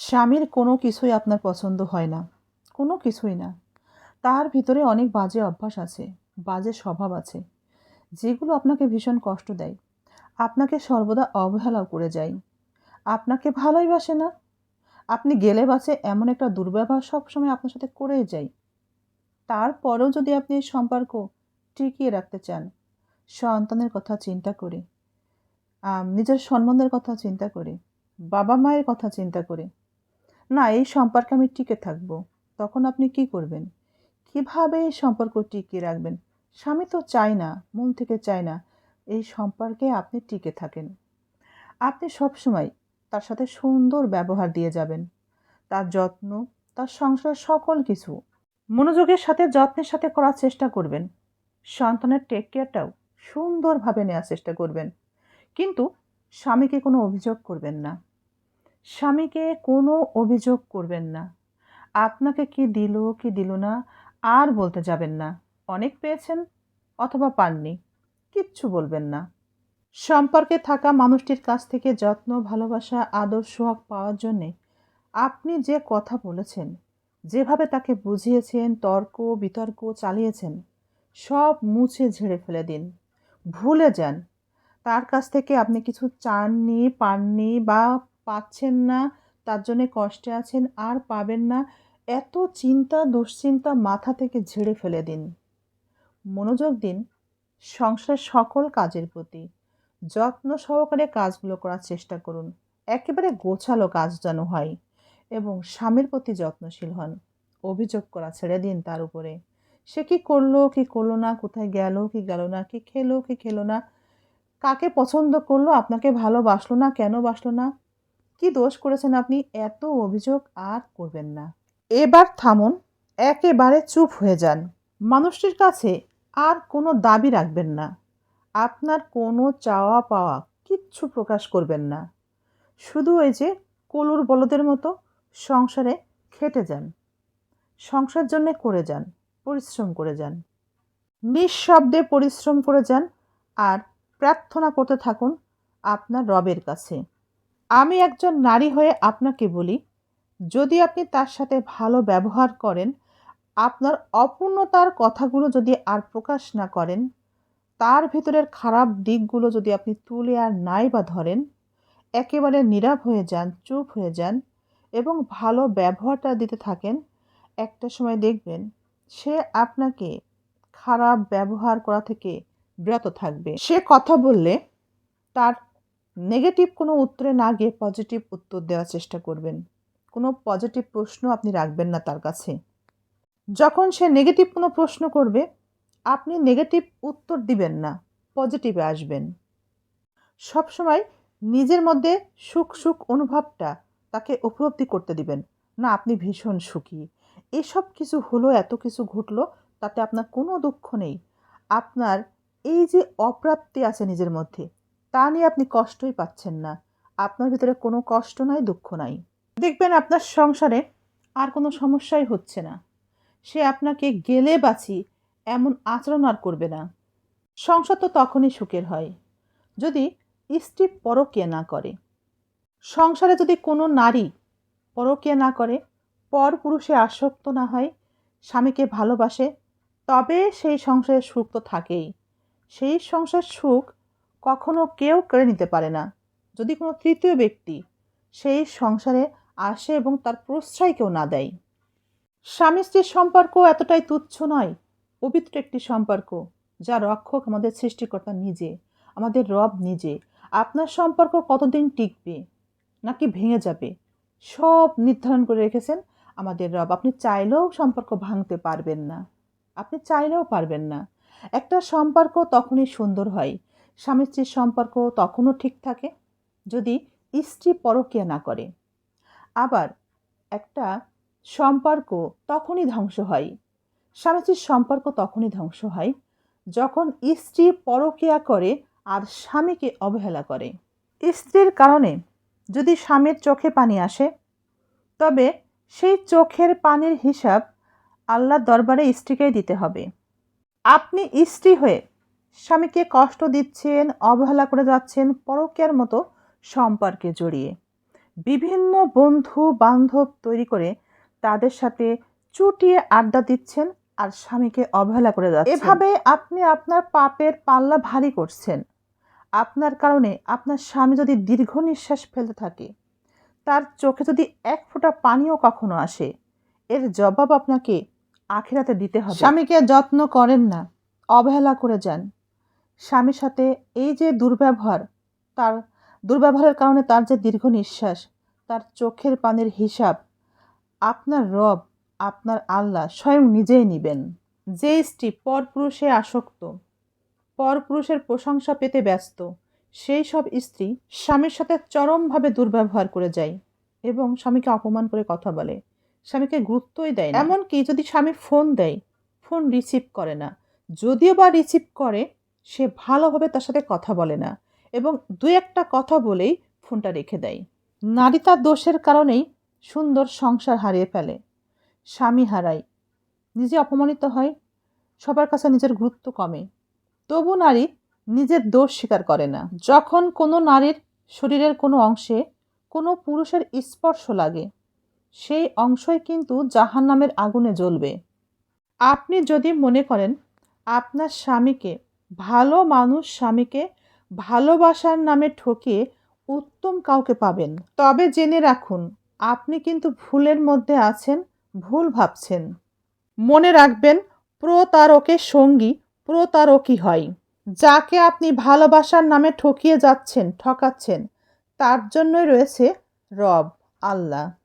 স্বামীর কোনো কিছুই আপনার পছন্দ হয় না। কোনো কিছুই না। তার ভিতরে অনেক বাজে অভ্যাস আছে, বাজে স্বভাব আছে, যেগুলো আপনাকে ভীষণ কষ্ট দেয়। আপনাকে সর্বদা অবহেলাও করে যায়। আপনাকে ভালোই বাসে না। আপনি গেলে বাসে এমন একটা দুর্ব্যবহার সবসময় আপনার সাথে করেই যায়। তারপরেও যদি আপনি এই সম্পর্ক টিকিয়ে রাখতে চান, সন্তানের কথা চিন্তা করে নিজের সম্বন্ধের কথা চিন্তা করে বাবা মায়ের কথা চিন্তা করে না, এই সম্পর্কে আমি টিকে থাকব। তখন আপনি কি করবেন? কীভাবে এই সম্পর্ক টিকিয়ে রাখবেন? স্বামী তো চায় না, মন থেকে চায় না এই সম্পর্কে আপনি টিকে থাকেন। আপনি সবসময় তার সাথে সুন্দর ব্যবহার দিয়ে যাবেন। তার যত্ন, তার সংসার সকল কিছু। মনোযোগের সাথে, যত্নের সাথে করার চেষ্টা করবেন। সন্তানের টেক কেয়ারটাও সুন্দরভাবে নেওয়ার চেষ্টা করবেন। কিন্তু স্বামীকে কোনো অভিযোগ করবেন না। স্বামীকে কোনো অভিযোগ করবেন না। আপনাকে কি দিল কি দিল না, আর বলতে যাবেন না। অনেক পেয়েছেন অথবা পাননি, কিচ্ছু বলবেন না। সম্পর্কে থাকা মানুষটির কাছ থেকে যত্ন, ভালোবাসা, আদর, সোহাগ পাওয়ার জন্যে আপনি যে কথা বলেছেন, যেভাবে তাকে বুঝিয়েছেন, তর্ক, বিতর্ক চালিয়েছেন, সব মুছে ঝেড়ে ফেলে দিন। ভুলে যান। তার কাছ থেকে আপনি কিছু চাননি, পাননি বা পাচ্ছেন না, তার জন্যে কষ্টে আছেন, আর পাবেন না। এত চিন্তা, দুশ্চিন্তা মাথা থেকে ঝেড়ে ফেলে দিন। মনোযোগ দিন সংসারের সকল কাজের প্রতি। যত্ন সহকারে কাজগুলো করার চেষ্টা করুন। একেবারে গোছালো কাজ যেন হয় এবং স্বামীর প্রতি যত্নশীল হন। অভিযোগ করা ছেড়ে দিন তার উপরে। সে কি করল কি করল না, কোথায় গেল, কি গেল না, কি খেলো কি খেলো না, কাকে পছন্দ করল, আপনাকে ভালোবাসলো না, কেন বাসলো না? কি দোষ করেছেন আপনি? এত অভিযোগ আর করবেন না। এবার থামুন, একেবারে চুপ হয়ে যান। মানুষটির কাছে আর কোনো দাবি রাখবেন না। আপনার কোনো চাওয়া পাওয়া কিচ্ছু প্রকাশ করবেন না। শুধু ওই যে কলুর বলদের মতো সংসারে খেটে যান। সংসার জন্যে করে যান, পরিশ্রম করে যান। নিঃশব্দে পরিশ্রম করে যান আর প্রার্থনা করতে থাকুন আপনার রবের কাছে। আমি একজন নারী হয়ে আপনাকে বলি, যদি আপনি তার সাথে ভালো ব্যবহার করেন, আপনার অপূর্ণতার কথাগুলো যদি আর প্রকাশ না করেন, তার ভিতরের খারাপ দিকগুলো যদি আপনি তুলে আর নাই বা ধরেন, একেবারে নীরব হয়ে যান, চুপ হয়ে যান এবং ভালো ব্যবহারটা দিতে থাকেন, একটা সময় দেখবেন সে আপনাকে খারাপ ব্যবহার করা থেকে বিরত থাকবে। সে কথা বললে তার নেগেটিভ কোনো উত্তরে না গিয়ে পজিটিভ উত্তর দেওয়ার চেষ্টা করবেন। কোনো পজিটিভ প্রশ্ন আপনি রাখবেন না তার কাছে। যখন সে নেগেটিভ কোনো প্রশ্ন করবে, আপনি নেগেটিভ উত্তর দিবেন না পজিটিভে আসবেন। সবসময় নিজের মধ্যে সুখ সুখ অনুভবটা তাকে উপলব্ধি করতে দিবেন, না, আপনি ভীষণ সুখী। এসব কিছু হলো, এত কিছু ঘটলো, তাতে আপনার কোনো দুঃখ নেই। আপনার এই যে অপ্রাপ্তি আছে নিজের মধ্যে তা নিয়ে আপনি কষ্টই পাচ্ছেন না। আপনার ভিতরে কোনো কষ্ট নাই, দুঃখ নাই। দেখবেন আপনার সংসারে আর কোনো সমস্যাই হচ্ছে না। সে আপনাকে গেলে বাঁচি এমন আচরণ আর করবে না। সংসার তো তখনই সুখের হয়, যদি স্ত্রী পরকিয়া না করে। সংসারে যদি কোনো নারী পরকিয়া না করে পর পুরুষে আসক্ত না হয়, স্বামীকে ভালোবাসে, তবে সেই সংসারের সুখ তো থাকেই। সেই সংসার সুখ কখনো কেউ কেড়ে নিতে পারে না। যদি কোনো তৃতীয় ব্যক্তি সেই সংসারে আসে এবং তার প্রশ্রয় কেউ না দেয়। স্বামী স্ত্রীর সম্পর্ক এতটাই তুচ্ছ নয়, পবিত্র একটি সম্পর্ক, যা রক্ষক আমাদের সৃষ্টিকর্তা নিজে, আমাদের রব নিজে, আপনার সম্পর্ক কতদিন টিকবে, নাকি ভেঙে যাবে, সব নির্ধারণ করে রেখেছেন আমাদের রব। আপনি চাইলেও সম্পর্ক ভাঙতে পারবেন না, আপনি চাইলেও পারবেন না। একটা সম্পর্ক তখনই সুন্দর হয় স্বামী স্ত্রীর সম্পর্ক তখনও ঠিক থাকে যদি স্ত্রী পরকিয়া না করে। আবার একটা সম্পর্ক তখনই ধ্বংস হয়। স্বামী স্ত্রীর সম্পর্ক তখনই ধ্বংস হয় যখন স্ত্রী পরকিয়া করে আর স্বামীকে অবহেলা করে। স্ত্রীর কারণে যদি স্বামীর চোখে পানি আসে, তবে সেই চোখের পানির হিসাব আল্লাহর দরবারে স্ত্রীকেই দিতে হবে। আপনি স্ত্রী হয়ে স্বামীকে কষ্ট দিচ্ছেন অবহেলা করে যাচ্ছেন পরকীয়ার মতো সম্পর্কে জড়িয়ে। বিভিন্ন বন্ধু বান্ধব তৈরি করে তাদের সাথে চুটিয়ে আড্ডা দিচ্ছেন আর স্বামীকে অবহেলা করে যাচ্ছেন। এভাবে আপনি আপনার পাপের পাল্লা ভারী করছেন। আপনার কারণে আপনার স্বামী যদি দীর্ঘ নিঃশ্বাস ফেলতে থাকে তার চোখে যদি এক ফোঁটা পানিও কখনো আসে এর জবাব আপনাকে আখেরাতে দিতে হবে। স্বামীকে যত্ন করেন না অবহেলা করে যান। স্বামীর সাথে এই যে দুর্ব্যবহার, তার, দুর্ব্যবহারের কারণে তার যে দীর্ঘ নিঃশ্বাস, তার চোখের পানির হিসাব, আপনার রব, আপনার আল্লাহ স্বয়ং নিজেই নিবেন। যে স্ত্রী পরপুরুষে আসক্ত, পরপুরুষের প্রশংসা পেতে ব্যস্ত, সেই সব স্ত্রী স্বামীর সাথে চরমভাবে দুর্ব্যবহার করে যায় এবং স্বামীকে অপমান করে কথা বলে। স্বামীকে গুরুত্বই দেয় এমনকি যদি স্বামী ফোন দেয়, ফোন রিসিভ করে না, যদিও বা রিসিভ করে সে ভালোভাবে তার সাথে কথা বলে না এবং দু একটা কথা বলেই ফোনটা রেখে দেয়। নারী তার দোষের কারণেই সুন্দর সংসার হারিয়ে ফেলে। স্বামী হারায়। নিজে অপমানিত হয়। সবার কাছে নিজের গুরুত্ব কমে। তবু নারী নিজের দোষ স্বীকার করে না। যখন কোনো নারীর শরীরের কোনো অংশে কোনো পুরুষের স্পর্শ লাগে, সেই অংশই কিন্তু জাহান্নামের আগুনে জ্বলবে। আপনি যদি মনে করেন আপনার স্বামীকে ভালো মানুষ স্বামীকে ভালোবাসার নামে ঠকিয়ে উত্তম কাউকে পাবেন। তবে জেনে রাখুন, আপনি কিন্তু ভুলের মধ্যে আছেন, ভুল ভাবছেন। মনে রাখবেন, প্রতারকের সঙ্গী প্রতারকই হয়। যাকে আপনি ভালোবাসার নামে ঠকিয়ে যাচ্ছেন, ঠকাচ্ছেন, তার জন্যই রয়েছে রব, আল্লাহ।